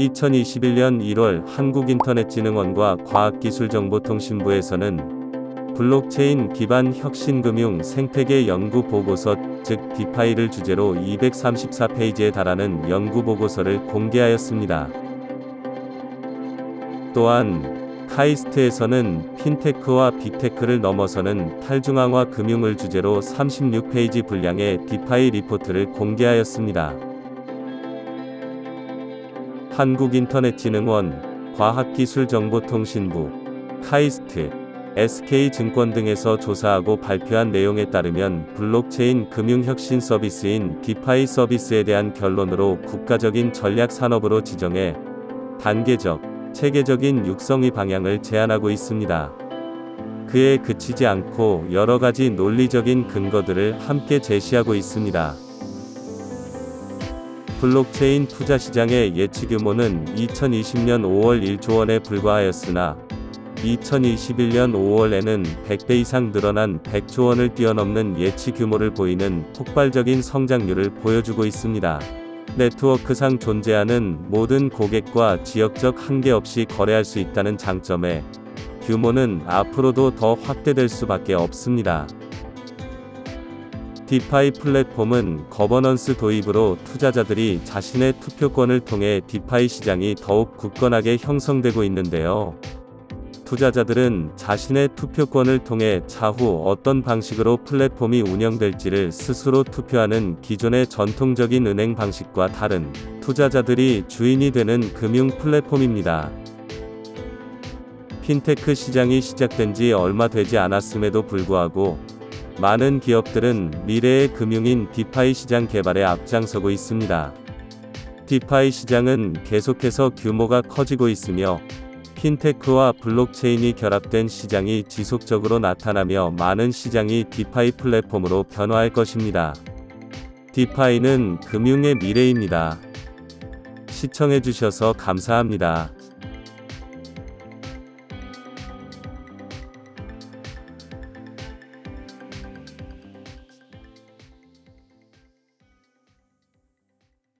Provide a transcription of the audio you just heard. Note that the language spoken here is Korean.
2021년 1월 한국인터넷진흥원과 과학기술정보통신부에서는 블록체인 기반 혁신금융 생태계 연구 보고서 즉 디파이를 주제로 234페이지에 달하는 연구 보고서를 공개하였습니다. 또한 카이스트에서는 핀테크와 빅테크를 넘어서는 탈중앙화 금융을 주제로 36페이지 분량의 디파이 리포트를 공개하였습니다. 한국인터넷진흥원, 과학기술정보통신부, 카이스트, SK증권 등에서 조사하고 발표한 내용에 따르면 블록체인 금융혁신 서비스인 디파이 서비스에 대한 결론으로 국가적인 전략 산업으로 지정해 단계적, 체계적인 육성의 방향을 제안하고 있습니다. 그에 그치지 않고 여러 가지 논리적인 근거들을 함께 제시하고 있습니다. 블록체인 투자 시장의 예치 규모는 2020년 5월 1조 원에 불과하였으나 2021년 5월에는 100배 이상 늘어난 100조 원을 뛰어넘는 예치 규모를 보이는 폭발적인 성장률을 보여주고 있습니다. 네트워크상 존재하는 모든 고객과 지역적 한계 없이 거래할 수 있다는 장점에 규모는 앞으로도 더 확대될 수밖에 없습니다. 디파이 플랫폼은 거버넌스 도입으로 투자자들이 자신의 투표권을 통해 디파이 시장이 더욱 굳건하게 형성되고 있는데요. 투자자들은 자신의 투표권을 통해 차후 어떤 방식으로 플랫폼이 운영될지를 스스로 투표하는 기존의 전통적인 은행 방식과 다른 투자자들이 주인이 되는 금융 플랫폼입니다. 핀테크 시장이 시작된 지 얼마 되지 않았음에도 불구하고 많은 기업들은 미래의 금융인 디파이 시장 개발에 앞장서고 있습니다. 디파이 시장은 계속해서 규모가 커지고 있으며 핀테크와 블록체인이 결합된 시장이 지속적으로 나타나며 많은 시장이 디파이 플랫폼으로 변화할 것입니다. 디파이는 금융의 미래입니다. 시청해주셔서 감사합니다.